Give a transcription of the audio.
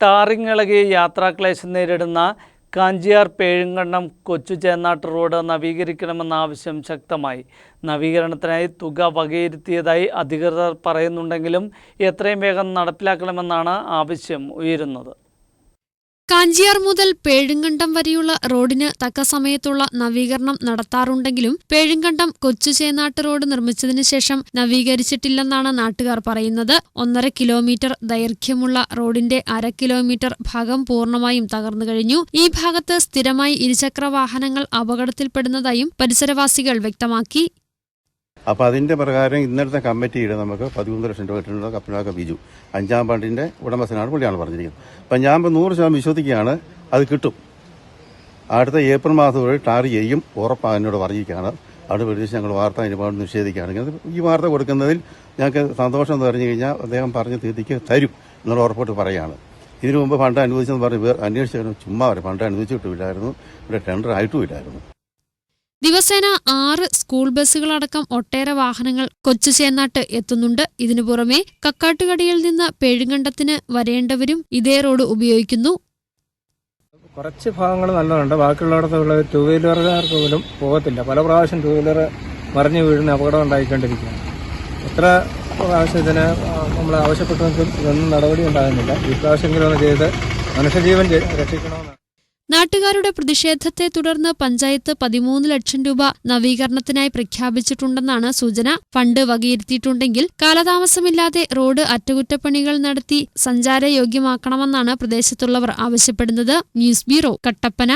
Tarring ഇളകി യാത്രാക്ലേശം നേരിടുന്ന കാഞ്ചിയാർ പേഴുങ്കണ്ണം കൊച്ചു ചേന്നാട്ട് റോഡ് നവീകരിക്കണമെന്ന ആവശ്യം ശക്തമായി. നവീകരണത്തിനായി തുക വകയിരുത്തിയതായി അധികൃതർ പറയുന്നുണ്ടെങ്കിലും എത്രയും വേഗം നടപ്പിലാക്കണമെന്നാണ് ആവശ്യം ഉയരുന്നത്. കാഞ്ചിയാർ മുതൽ പേഴുങ്കണ്ടം വരെയുള്ള റോഡിന് തക്ക സമയത്തുള്ള നവീകരണം നടത്താറുണ്ടെങ്കിലും പേഴുങ്കണ്ടം കൊച്ചുചേനാട്ട് റോഡ് നിർമ്മിച്ചതിനു ശേഷം നവീകരിച്ചിട്ടില്ലെന്നാണ് നാട്ടുകാർ പറയുന്നത്. ഒന്നര കിലോമീറ്റർ ദൈർഘ്യമുള്ള റോഡിന്റെ അര കിലോമീറ്റർ ഭാഗം പൂർണമായും തകർന്നു കഴിഞ്ഞു. ഈ ഭാഗത്ത് സ്ഥിരമായി ഇരുചക്ര വാഹനങ്ങൾ അപകടത്തിൽപ്പെടുന്നതായും പരിസരവാസികൾ വ്യക്തമാക്കി. അപ്പോൾ അതിന്റെ പ്രകാരം ഇന്നലത്തെ കമ്മിറ്റിയുടെ നമുക്ക് പതിമൂന്ന് ലക്ഷം രൂപ കിട്ടുന്ന കപ്പിനാക്ക ബിജു. അഞ്ചാം പാണ്ടിന്റെ ഉടമസ്ഥനാണ് പുള്ളിയാണ് പറഞ്ഞിരിക്കുന്നത്. അപ്പം ഞാൻ നൂറ് ശതമാനം വിശ്വസിക്കുകയാണ് അത് കിട്ടും. അടുത്ത ഏപ്രിൽ മാസം വരെ ടാർ ചെയ്യും ഉറപ്പാണ് എന്നോട് പറഞ്ഞിരിക്കുകയാണ്. അവിടെ പ്രതീക്ഷിച്ച് ഞങ്ങൾ വാർത്ത ഇനിപാട് നിഷേധിക്കുകയാണ്. ഈ വാർത്ത കൊടുക്കുന്നതിൽ ഞങ്ങൾക്ക് സന്തോഷം എന്ന് പറഞ്ഞു കഴിഞ്ഞാൽ അദ്ദേഹം പറഞ്ഞ തീയതിക്ക് തരും എന്നുള്ള ഉറപ്പോട്ട് പറയുകയാണ് ഇതിനു മുമ്പ് ഫണ്ട് അനുവദിച്ചെന്ന് പറഞ്ഞ് അന്വേഷിച്ചു ചുമ്മാ വരെ. ഫണ്ട് അനുവദിച്ചിട്ടുമില്ലായിരുന്നു. ഇവിടെ ടെൻഡർ ആയിട്ടുമില്ലായിരുന്നു. ദിവസേന ആറ് സ്കൂൾ ബസ്സുകളടക്കം ഒട്ടേറെ വാഹനങ്ങൾ കൊച്ചുചേന്നാട്ട് എത്തുന്നുണ്ട്. ഇതിനു പുറമെ കക്കാട്ടുകടിയിൽ നിന്ന് പേഴുങ്കണ്ടത്തിന് വരേണ്ടവരും ഇതേ റോഡ് ഉപയോഗിക്കുന്നു. കുറച്ച് ഭാഗങ്ങൾ നല്ലതുണ്ട്. ബാക്കിയുള്ളിടത്തുള്ള ടൂ വീലറുകാർക്ക് പോലും പോകത്തില്ല. പല പ്രാവശ്യം ടൂ വീലർ മറിഞ്ഞു വീഴുന്ന അപകടം ഉണ്ടായിക്കൊണ്ടിരിക്കുകയാണ്. എത്ര പ്രാവശ്യത്തിന് നമ്മൾ ആവശ്യപ്പെട്ടെങ്കിലും ഇതൊന്നും നടപടി ഉണ്ടാകുന്നില്ല. ഈ പ്രാവശ്യമെങ്കിലും ഒന്ന് ചെയ്ത് മനുഷ്യജീവൻ രക്ഷിക്കണമെന്ന് നാട്ടുകാരുടെ പ്രതിഷേധത്തെ തുടർന്ന് പഞ്ചായത്ത് പതിമൂന്ന് ലക്ഷം രൂപ നവീകരണത്തിനായി പ്രഖ്യാപിച്ചിട്ടുണ്ടെന്നാണ് സൂചന. ഫണ്ട് വകയിരുത്തിയിട്ടുണ്ടെങ്കിൽ കാലതാമസമില്ലാതെ റോഡ് അറ്റകുറ്റപ്പണികൾ നടത്തി സഞ്ചാരയോഗ്യമാക്കണമെന്നാണ് പ്രദേശത്തുള്ളവർ ആവശ്യപ്പെടുന്നത്. News bureau Kattappana.